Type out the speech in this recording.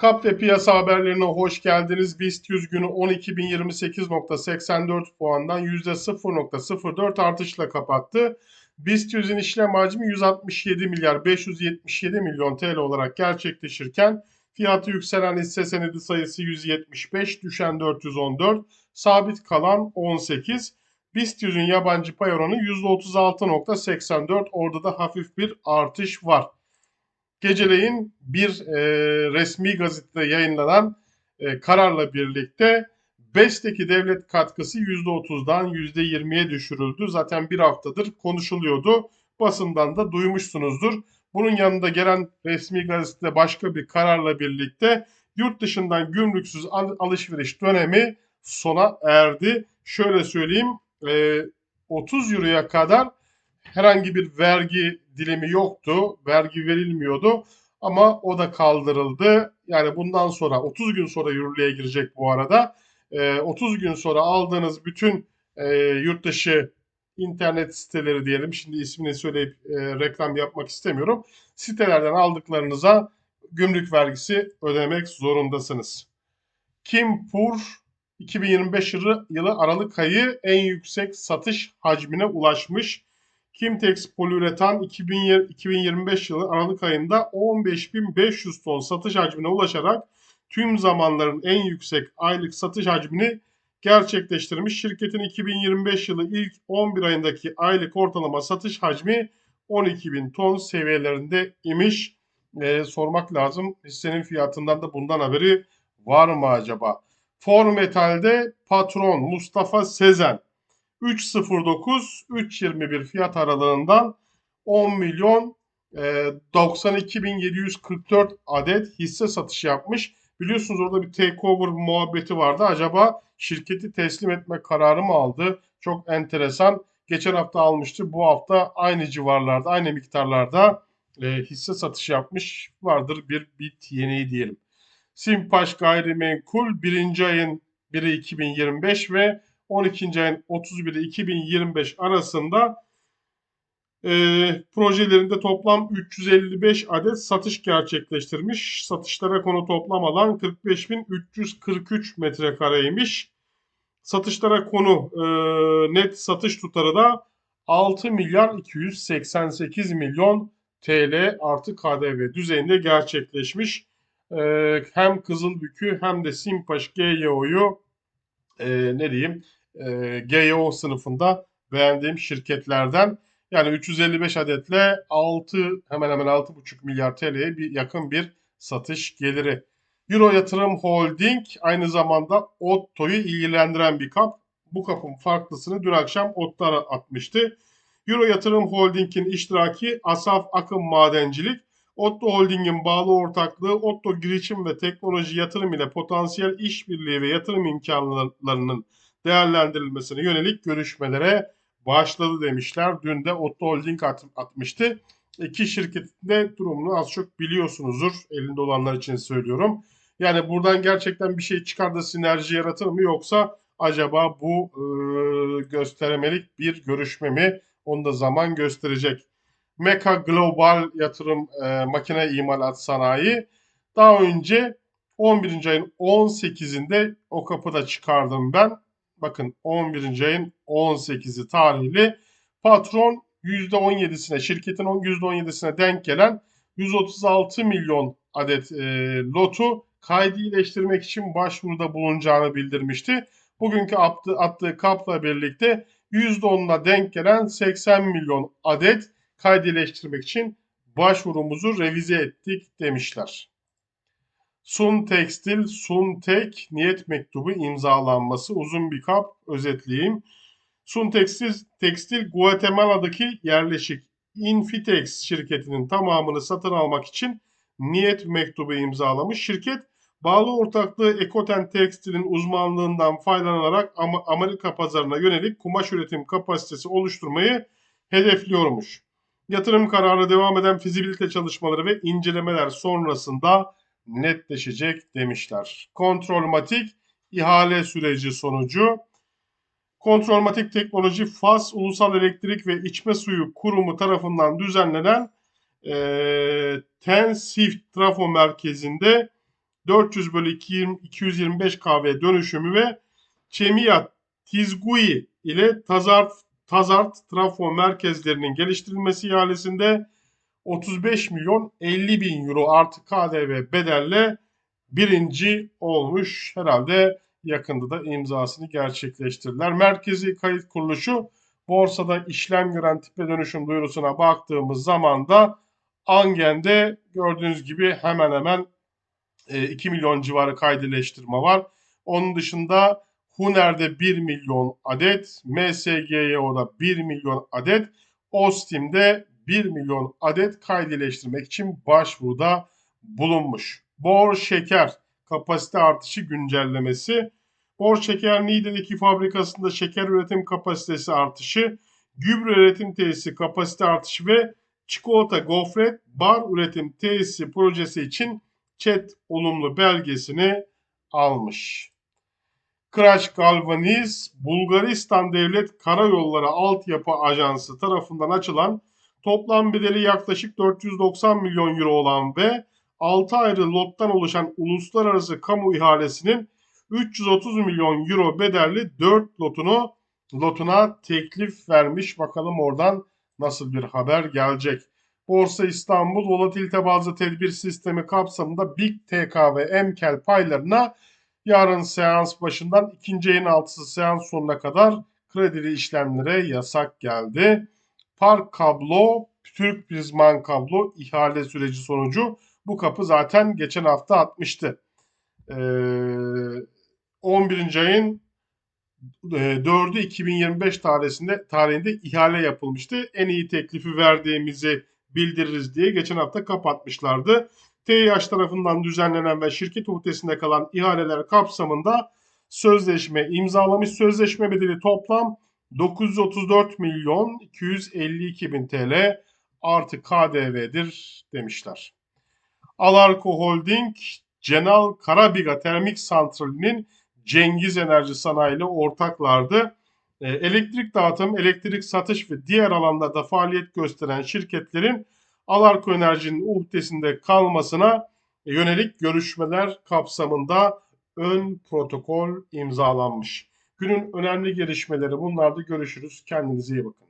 Kap ve piyasa haberlerine hoş geldiniz. BIST 100 günü 12.28.84 puandan %0.04 artışla kapattı. BIST 100'ün işlem hacmi 167 milyar 577 milyon TL olarak gerçekleşirken fiyatı yükselen hisse senedi sayısı 175, düşen 414, sabit kalan 18. BIST 100'ün yabancı pay oranı %36.84. Orada da hafif bir artış var. Geceleyin bir e, resmi gazetede yayınlanan e, kararla birlikte BES'teki devlet katkısı %30'dan %20'ye düşürüldü. Zaten bir haftadır konuşuluyordu. Basından da duymuşsunuzdur. Bunun yanında gelen resmi gazetede başka bir kararla birlikte yurt dışından gümrüksüz al- alışveriş dönemi sona erdi. Şöyle söyleyeyim e, 30 euroya kadar herhangi bir vergi dilimi yoktu. Vergi verilmiyordu ama o da kaldırıldı. Yani bundan sonra 30 gün sonra yürürlüğe girecek bu arada. Ee, 30 gün sonra aldığınız bütün e, yurt dışı internet siteleri diyelim. Şimdi ismini söyleyip e, reklam yapmak istemiyorum. Sitelerden aldıklarınıza gümrük vergisi ödemek zorundasınız. Kimpur 2025 yılı, yılı Aralık ayı en yüksek satış hacmine ulaşmış. Kimtex Poliüretan 2020 2025 yılı Aralık ayında 15.500 ton satış hacmine ulaşarak tüm zamanların en yüksek aylık satış hacmini gerçekleştirmiş. Şirketin 2025 yılı ilk 11 ayındaki aylık ortalama satış hacmi 12.000 ton seviyelerinde imiş. Ee, sormak lazım. Hissenin fiyatından da bundan haberi var mı acaba? Formetal'de patron Mustafa Sezen 3.09-3.21 fiyat aralığından 10 milyon e, 92.744 adet hisse satışı yapmış. Biliyorsunuz orada bir takeover muhabbeti vardı. Acaba şirketi teslim etme kararı mı aldı? Çok enteresan. Geçen hafta almıştı. Bu hafta aynı civarlarda, aynı miktarlarda e, hisse satışı yapmış. Vardır bir bit yeni diyelim. Simpaş Gayrimenkul birinci ayın 1'i 2025 ve 12. ayın 31'i 2025 arasında e, projelerinde toplam 355 adet satış gerçekleştirmiş. Satışlara konu toplam alan 45.343 metrekareymiş. Satışlara konu e, net satış tutarı da 6 milyar 288 milyon TL artı KDV düzeyinde gerçekleşmiş. E, hem Kızılbükü hem de Simpaş GYO'yu e, ne diyeyim e, GYO sınıfında beğendiğim şirketlerden. Yani 355 adetle 6 hemen hemen 6,5 milyar TL'ye bir yakın bir satış geliri. Euro Yatırım Holding aynı zamanda Otto'yu ilgilendiren bir kap. Bu kapın farklısını dün akşam Otto'ya atmıştı. Euro Yatırım Holding'in iştiraki Asaf Akım Madencilik, Otto Holding'in bağlı ortaklığı Otto Girişim ve Teknoloji Yatırım ile potansiyel işbirliği ve yatırım imkanlarının değerlendirilmesine yönelik görüşmelere başladı demişler. Dün de Otto Holding at, atmıştı. İki şirketin de durumunu az çok biliyorsunuzdur. Elinde olanlar için söylüyorum. Yani buradan gerçekten bir şey çıkar da sinerji yaratır mı yoksa acaba bu e, gösteremelik bir görüşme mi? Onu da zaman gösterecek. Meka Global Yatırım e, Makine İmalat Sanayi daha önce 11. ayın 18'inde o kapıda çıkardım ben. Bakın 11. ayın 18'i tarihli patron %17'sine şirketin %17'sine denk gelen 136 milyon adet e, lotu kaydı iyileştirmek için başvuruda bulunacağını bildirmişti. Bugünkü attığı, attığı kapla birlikte %10'una denk gelen 80 milyon adet kaydı iyileştirmek için başvurumuzu revize ettik demişler. Sun Tekstil, Sun Tek niyet mektubu imzalanması uzun bir kap özetleyeyim. Sun Tekstil, Tekstil Guatemala'daki yerleşik Infitex şirketinin tamamını satın almak için niyet mektubu imzalamış. Şirket bağlı ortaklığı Ekoten Tekstil'in uzmanlığından faydalanarak Amerika pazarına yönelik kumaş üretim kapasitesi oluşturmayı hedefliyormuş. Yatırım kararı devam eden fizibilite çalışmaları ve incelemeler sonrasında netleşecek demişler. Kontrolmatik ihale süreci sonucu Kontrolmatik Teknoloji FAS Ulusal Elektrik ve İçme Suyu Kurumu tarafından düzenlenen e, TEN Trafo Merkezi'nde 400 bölü 225 kW dönüşümü ve Çemiyat Tizgui ile Tazart, Tazart trafo merkezlerinin geliştirilmesi ihalesinde 35 milyon 50 bin euro artı KDV bedelle birinci olmuş. Herhalde yakında da imzasını gerçekleştirdiler. Merkezi kayıt kuruluşu borsada işlem gören tipe dönüşüm duyurusuna baktığımız zaman da Angen'de gördüğünüz gibi hemen hemen 2 e, milyon civarı kaydileştirme var. Onun dışında Huner'de 1 milyon adet, MSGYO'da 1 milyon adet, Ostim'de 1 milyon adet kaydileştirmek için başvuruda bulunmuş. Bor şeker kapasite artışı güncellemesi. Bor şeker Niğde'deki fabrikasında şeker üretim kapasitesi artışı, gübre üretim tesisi kapasite artışı ve çikolata, gofret, bar üretim tesisi projesi için ÇED olumlu belgesini almış. Kıraç Galvaniz, Bulgaristan Devlet Karayolları Altyapı Ajansı tarafından açılan toplam bedeli yaklaşık 490 milyon euro olan ve 6 ayrı lottan oluşan uluslararası kamu ihalesinin 330 milyon euro bedelli 4 lotunu lotuna teklif vermiş. Bakalım oradan nasıl bir haber gelecek. Borsa İstanbul volatilite bazlı tedbir sistemi kapsamında Big TK ve MKL paylarına yarın seans başından ikinci ayın altısı seans sonuna kadar kredili işlemlere yasak geldi. Park kablo, Türk Prizman kablo ihale süreci sonucu bu kapı zaten geçen hafta atmıştı. Ee, 11. ayın 4'ü 2025 tarihinde, tarihinde ihale yapılmıştı. En iyi teklifi verdiğimizi bildiririz diye geçen hafta kapatmışlardı. TİH tarafından düzenlenen ve şirket uhdesinde kalan ihaleler kapsamında sözleşme imzalamış. Sözleşme bedeli toplam 934 milyon 252 bin TL artı KDV'dir demişler. Alarko Holding, Cenal Karabiga Termik Santrali'nin Cengiz Enerji Sanayi ile ortaklardı. E, elektrik dağıtım, elektrik satış ve diğer alanlarda faaliyet gösteren şirketlerin Alarko Enerji'nin uhdesinde kalmasına yönelik görüşmeler kapsamında ön protokol imzalanmış. Günün önemli gelişmeleri bunlarda görüşürüz. Kendinize iyi bakın.